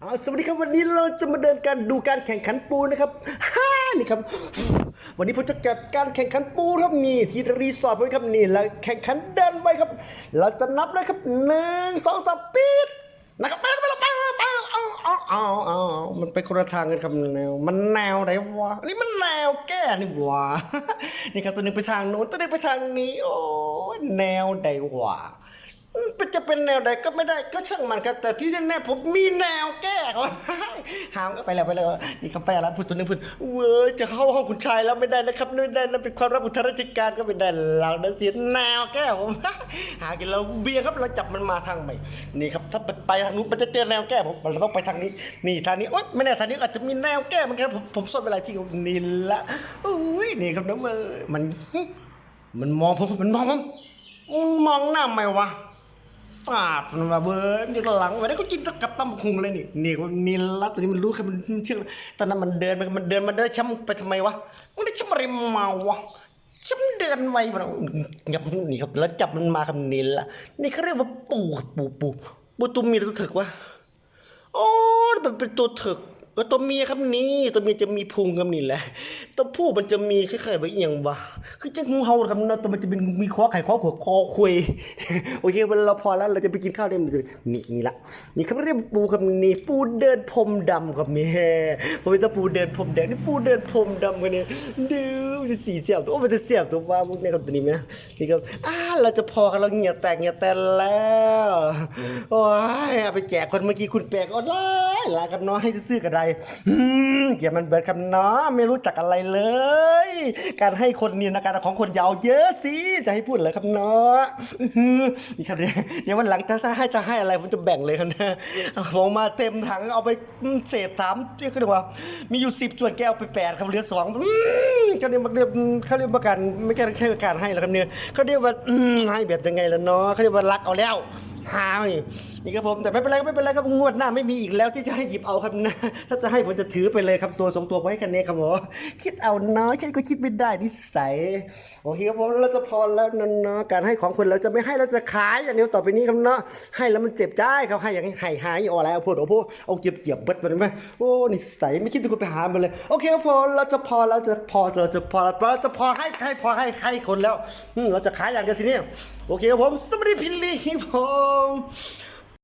เอาสวัสดีครับวันนี้เราจะมาเดินการดูการแข่งขันปูนะครับฮ่านี่ครับ วันนี้ผมจะจัดการแข่งขันปูครับนี่ที่รีสอร์ทไว้ครับนี่แล้วแข่งขันเดินไปครับ เราจะนับเลยครับหนึ่งสองสามปีดนะครับไปแล้วไปแล้วไปแล้วไปแล้วเอาเอาเอาเอามันไปคนละทางกันครับแนวมันแนวไหนวะนี่มันแนวแก้นี่วะนี่ครับตัวหนึงไปทางโน้นตัวหนึงไปทางนี้โอ้แนวใดวะ จะเป็นแนวใดก็ไม่ได้ก็ช่างมันครับ แต่ที่แน่ๆผมมีแนวแก้ครับหามก็ไปแล้วไปแล้วนี่เขาไปแล้วพูดตัวหนึงพูดเว้ยจะเข้าห้องคุณชายแล้วไม่ได้นะครับไม่ได้นะเป็นความรับอุทราชการก็ไม่ได้เรานะเสียแนวแก้ผมหากินเราเบียร์ครับเราจับมันมาทางใหม่นี่ครับถ้าไปทางนู้นมันจะเจอแนวแก้ผมเราต้องไปทางนี้ นี่ทางนี้โอ๊ยไม่แน่ทางนี้อาจจะมีแนวแก้เหมือนกันผมผมซ่อนเวลาที่นี่ละอุ้ยนี่ครับน้องเมย์มัน มันมองผมมันมองผมมันมองหน้าไหมวะ สาดมันมาเบิร์นอยู่หลังวันนี้ก็กินกับตำคุงเลยนี่นี่คนนี่ละตอนนี้มันรู้ครับมันเชื่อตอนนั้นมันเดินมันเดินมันได้ช้ำไปทำไมวะมันได้ช้ำอะไรมาวะช้ำเดินไวมันงับนี่ครับแล้วจับมันมาคำนี้ละนี่เขาเรียกว่าปูปูปูปูตุ้มมีตัวถึกวะโอ้มันเป็นตัวถึก ก็ตัวเมียครับนี่ตัวเมียจะมีพุงครับนี่แหละตัวผู้มันจะมีคล้ายๆว่าอหย่างวะคือจะงูเห่าครับเนาะตัวมันจะเป็นมีคอไข่คอหัวคอคุยโอเควันเราพอแล้วเราจะไปกินข้าวได้มั้ยนี่นี่ละนี่เขาเรียกปูครับนี่ปูเดินพรมดำครับนี่ผมเป็นตะปูเดินพรมแดงนี่ปูเดินพรมดำกันเนี่ยดูมันจะสีเสียบตัวโอ้มันจะเสียบตัวว่าพวกนี้ครับตัวนี้ไหมนี่ครับอ่าเราจะพอกันเราเหงี่ยแตกเหงี่ยแตนแล้ว โอ้ยเอาไปแจกคนเมื่อกี้คุณแปลกเอาได้ลาครับน้องให้ซื้อกันใดเกี่ยมันเบิดคำน้องไม่รู้จักอะไรเลย การให้คนเนี่ยนะการของคนยาวเยอะสิจะให้พูดเลยครับน้องนี่ครับเนี่ยเดี๋ยววันหลังถ้าให้จะให้อะไรผมจะแบ่งเลยครับนะเอาผมมาเต็มถังเอาไปเศษสามเรียกว่า มีอยู่สิบส่วนแก้วไปแปดครับเหลือสองเขาเรียกว่าเรียกเขาเรียกว่าการไม่ใช่แค่การให้แล้วครับเนี่ยเขาเรียกว่าให้แบบยังไงล่ะเนาะเขาเรียกว่ารักเอาแล้ว หานี่นี่ครับผมแต่ไม่เป็นไรไม่เป็นไรครับงวดหน้าไม่มีอีกแล้วที่จะให้หยิบเอาครับนะถ้าจะให้ผมจะถือไปเลยครับตัวสองตัวไว้กันเน่ครับผมคิดเอาเนาะฉันก็คิดไม่ได้นิสัยโอเคครับผมเราจะพอแล้วนะเนาะการให้ของคนเราจะไม่ให้เราจะขายอย่างเดียวต่อไปนี้ครับเนาะให้แล้วมันเจ็บใจครับให้อย่างนี้ให้หายอาอะไรเอาพูดเอาพูดเอาเกียบเกียบเบิดไปไหมโอ้นิสัยไม่คิดจะคุณไปหามันเลยโอเคครับผมเราจะพอเราจะพอเราจะพอเราจะพอให้ให้พอให้ให้คนแล้วเราจะขายอย่างเดียวทีนี้โอเคครับผมสวัสดีพิลลี่ผม Oh.